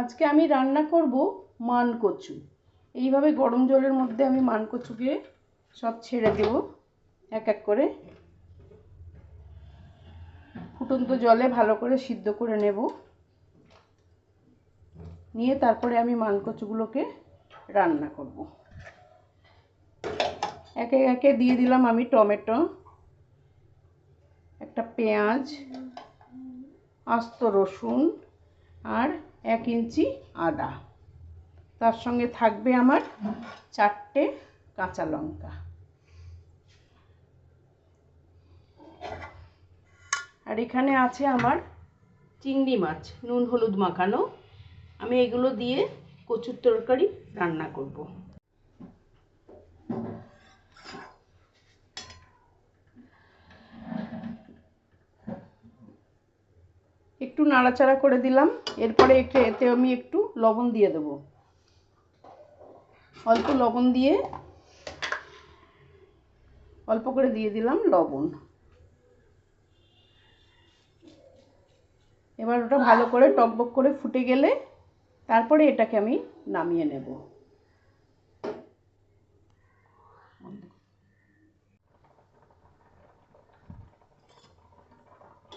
আজকে আমি রান্না করব মান কচু এইভাবে গরম জলের মধ্যে আমি মান কচুকে সব ছেড়ে দেব, এক এক করে। ফুটন্ত জলে ভালো করে সিদ্ধ করে নেব। নিয়ে তারপরে আমি মান কচুগুলোকে রান্না করব। একে একে দিয়ে দিলাম আমি টমেটো, একটা পেঁয়াজ, আস্ত রসুন আর এক ইঞ্চি আদা। তার সঙ্গে থাকবে আমার চারটে কাঁচা লঙ্কা। আর এখানে আছে আমার চিংড়ি মাছ, নুন, হলুদ মাখানো। আমি এগুলো দিয়ে কচুর তরকারি রান্না করব। একটু নাড়াচাড়া করে দিলাম। এরপরে একটু, এতে আমি একটু লবণ দিয়ে দেব। অল্প লবণ দিয়ে, অল্প করে দিয়ে দিলাম লবণ। এবার ওটা ভালো করে টকবক করে ফুটে গেলে, তারপরে এটাকে আমি নামিয়ে নেব।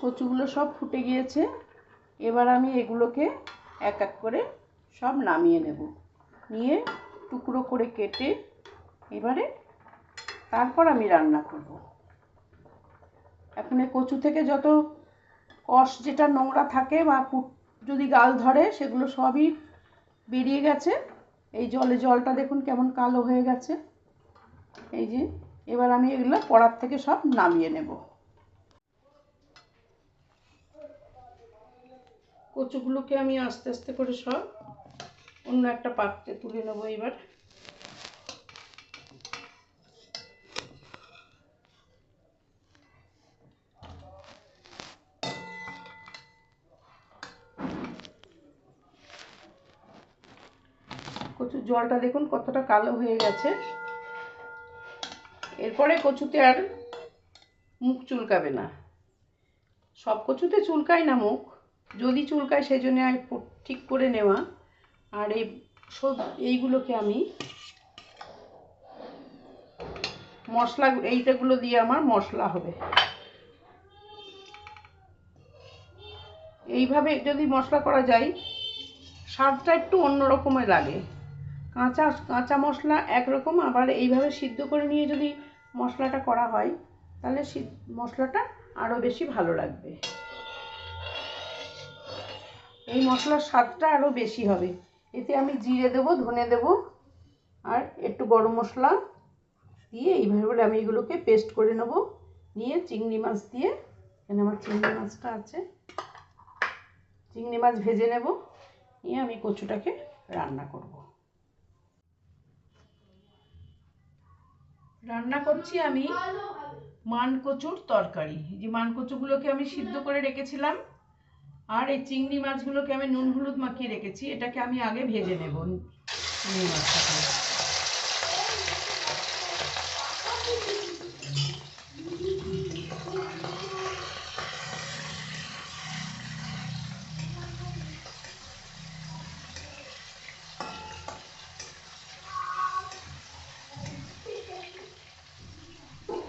কচুগুলো সব ফুটে গিয়েছে। এবার আমি এগুলোকে এক এক করে সব নামিয়ে নেব। নিয়ে টুকরো করে কেটে এবারে তারপর আমি রান্না করব। এখন কচু থেকে যত কষ যেটা নোংরা থাকে বা যদি গাল ধরে, সেগুলো সবই বেরিয়ে গেছে। এই জলে জলটা দেখুন কেমন কালো হয়ে গেছে। এই যে, এবার আমি এগুলো পড়ার থেকে সব নামিয়ে নেব। কচুগুলোকে আমি আস্তে আস্তে করে সব অন্য একটা পাত্রে তুলে নেব এবার। কচুর জলটা দেখুন কতটা কালো হয়ে গেছে। এরপরে কচুতে আর মুখ চুলকাবে না। সব কচুতে চুলকায় না মুখ। যদি চুলকায় সেই জন্য ঠিক করে নেওয়া। আর এই সব এইগুলোকে আমি মশলা এইটাগুলো দিয়ে আমার মশলা হবে। এইভাবে যদি মশলা করা যায়, স্বাদটা একটু অন্য রকমের লাগে। কাঁচা কাঁচা মশলা একরকম, আবার এইভাবে সিদ্ধ করে নিয়ে যদি মশলাটা করা হয়, তাহলে মশলাটা আরও বেশি ভালো লাগবে। এই মশলার স্বাদটা আরও বেশি হবে। এতে আমি জিরে দেবো, ধনে দেবো, আর একটু গরম মশলা দিয়ে এইভাবে আমি এগুলোকে পেস্ট করে নেব। নিয়ে চিংড়ি মাছ দিয়ে, এখানে আমার চিংড়ি মাছটা আছে। চিংড়ি মাছ ভেজে নেব, নিয়ে আমি কচুটাকে রান্না করব। রান্না করছি আমি মান কচুর তরকারি। যে মান কচুগুলোকে আমি সিদ্ধ করে রেখেছিলাম আর এই চিংড়ি মাছগুলোকে আমি নুন হলুদ মাখিয়ে রেখেছি, এটাকে আমি আগে ভেজে নেব চিংড়ি মাছটাকে।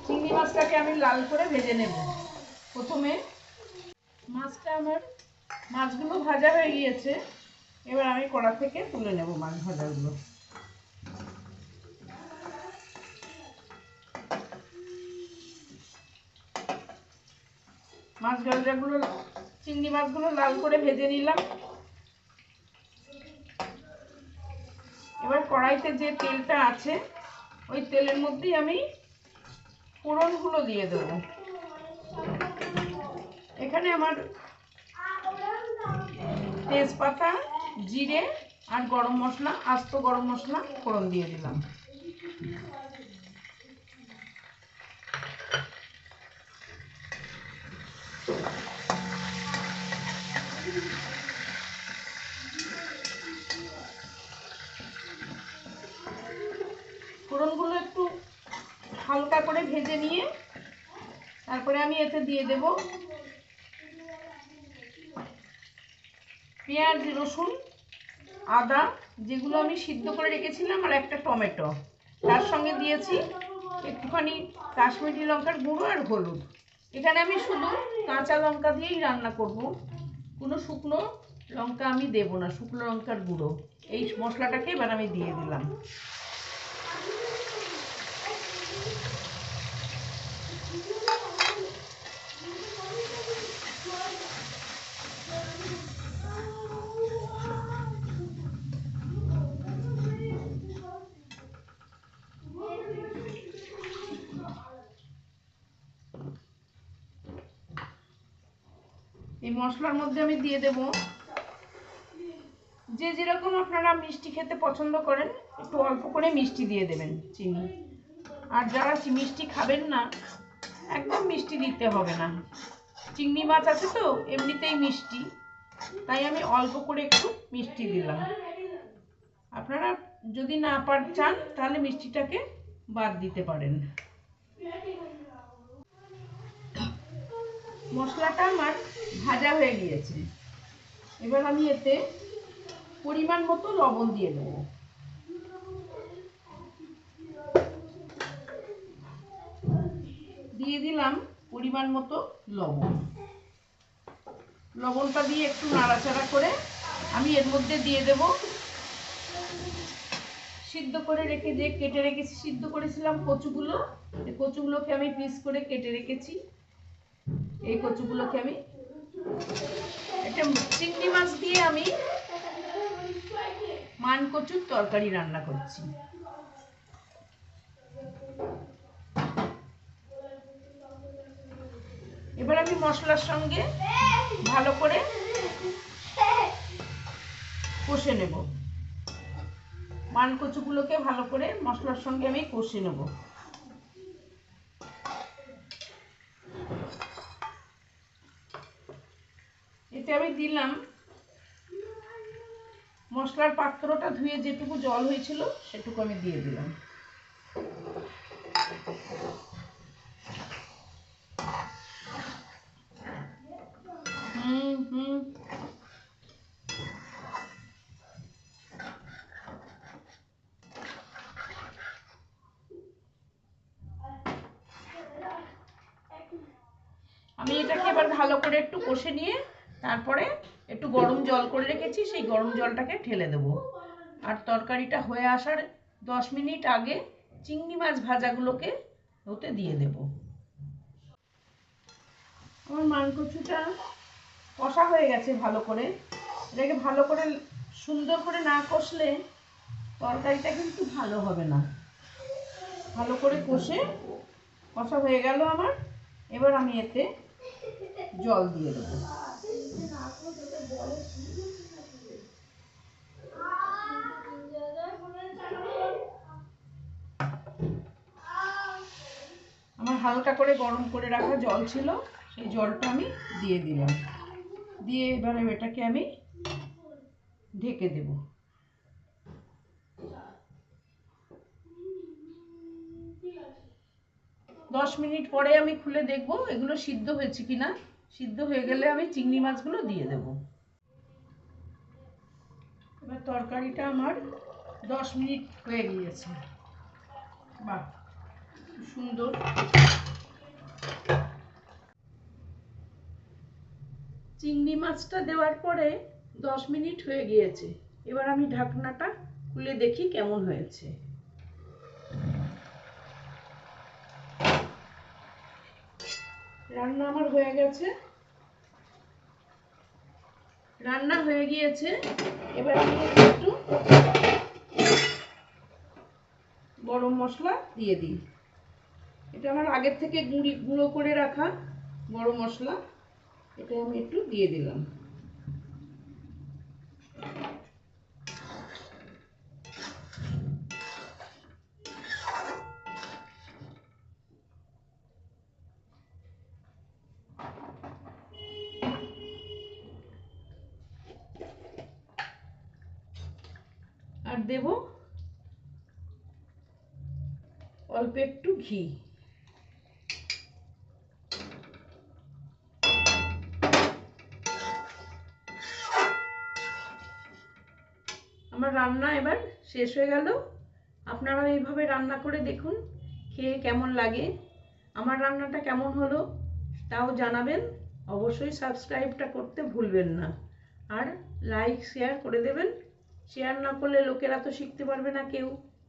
চিংড়ি মাছটাকে আমি লাল করে ভেজে নেব। প্রথমে মাছটা আমার, মাছগুলো ভাজা হয়ে গিয়েছে। এবার আমি কড়া থেকে তুলে নেব মাছ ভাজাগুলো। মাছ ভাজাগুলো চিংড়ি মাছগুলো লাল করে ভেজে নিলাম। এবার কড়াইতে যে তেলটা আছে, ওই তেলের মধ্যেই আমি ফোড়নগুলো দিয়ে দেবো। এখানে আমার তেজপাতা, জিরে আর গরম মশলা, আস্ত গরম মশলা, ফোড়ন দিয়ে দিলাম। ফোড়নগুলো একটু হালকা করে ভেজে নিয়ে তারপরে আমি এতে দিয়ে দেব পেঁয়াজ, রসুন, আদা, যেগুলো আমি সিদ্ধ করে রেখেছিলাম, আর একটা টমেটো। তার সঙ্গে দিয়েছি একটুখানি কাশ্মীরি লঙ্কার গুঁড়ো আর হলুদ। এখানে আমি শুধু কাঁচা লঙ্কা দিয়েই রান্না করব। কোনো শুকনো লঙ্কা আমি দেব না, শুকনো লঙ্কার গুঁড়ো। এই মশলাটাকে এবার আমি দিয়ে দিলাম। এই মশলার মধ্যে আমি দিয়ে দেব। যে যেরকম আপনারা মিষ্টি খেতে পছন্দ করেন, একটু অল্প করে মিষ্টি দিয়ে দেবেন চিনি। আর যারা মিষ্টি খাবেন না, একদম মিষ্টি দিতে হবে না। চিংড়ি মাছ আছে তো, এমনিতেই মিষ্টি। তাই আমি অল্প করে একটু মিষ্টি দিলাম। আপনারা যদি না পার চান, তাহলে মিষ্টিটাকে বাদ দিতে পারেন। মশলাটা আমার ভাজা হয়ে গিয়েছে। এবার আমি এতে পরিমাণ মতো লবণ দিয়ে দেবো। দিয়ে দিলাম পরিমাণ মতো লবণ। লবণটা দিয়ে একটু নাড়াচাড়া করে আমি এর মধ্যে দিয়ে দেব। সিদ্ধ করে রেখে যে কেটে রেখেছি, সিদ্ধ করেছিলাম কচুগুলো। এই কচুগুলোকে আমি পিস করে কেটে রেখেছি। এই কচুগুলোকে আমি চিংড়ি মাছ দিয়ে আমি মান কচুর তরকারি রান্না করছি। এবার আমি মশলার সঙ্গে ভালো করে কষে নেব। মান কচুগুলোকে ভালো করে মশলার সঙ্গে আমি কষে নেব। এতে আমি দিলাম মশলার পাত্রটা ধুয়ে যেটুকু জল হয়েছিল, সেটুকু আমি দিয়ে দিলাম। আমি এটাকে এবার ভালো করে একটু কষে নিয়ে তারপরে একটু গরম জল করে রেখেছি, সেই গরম জলটাকে ঢেলে দেবো। আর তরকারিটা হয়ে আসার দশ মিনিট আগে চিংড়ি মাছ ভাজাগুলোকে ওতে দিয়ে দেব। আমার মানকচুটা কষা হয়ে গেছে ভালো করে। এটাকে ভালো করে সুন্দর করে না কষলে তরকারিটা কিন্তু ভালো হবে না। ভালো করে কষে কষা হয়ে গেল আমার। এবার আমি এতে জল দিয়ে দেবো। আমার হালকা করে গরম করে রাখা জল ছিল, সেই জলটা আমি দিয়ে দিলাম। দিয়ে এবারে এটাকে আমি ঢেকে দেব। দশ মিনিট পরে আমি খুলে দেখব এগুলো সিদ্ধ হয়েছে কিনা। সিদ্ধ হয়ে গেলে আমি চিংড়ি মাছগুলো দিয়ে দেব। তরকারিটা আমার দশ মিনিট হয়ে গিয়েছে। বাহ সুন্দর। চিংড়ি মাছটা দেওয়ার পরে দশ মিনিট হয়ে গিয়েছে। এবার আমি ঢাকনাটা খুলে দেখি কেমন হয়েছে। রান্না আমার হয়ে গেছে। রান্না হয়ে গিয়েছে। এবার আমি একটু গরম মশলা দিয়ে দিই। এটা আমার আগের থেকে গুঁড়ি গুঁড়ো করে রাখা গরম মশলা। এটা আমি একটু দিয়ে দিলাম। দেব। অল্প একটু ঘি। আমার রান্না এবার শেষ হয়ে গেল। আপনারাও এইভাবে রান্না করে দেখুন, খেয়ে কেমন লাগে। আমার রান্নাটা কেমন হলো, তাও জানাবেন। অবশ্যই সাবস্ক্রাইবটা করতে ভুলবেন না। আর লাইক শেয়ার করে দেবেন। শেয়ার না করলে লোকেরা তো শিখতে পারবে না কেউ।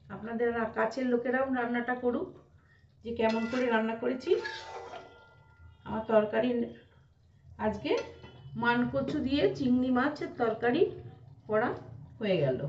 আপনাদের কাছের লোকেরাও রান্নাটা করুক। যে কেমন করে রান্না করেছি। আমার তরকারি আজকে মানকচু দিয়ে চিংড়ি মাছের তরকারি করা হয়ে গেল।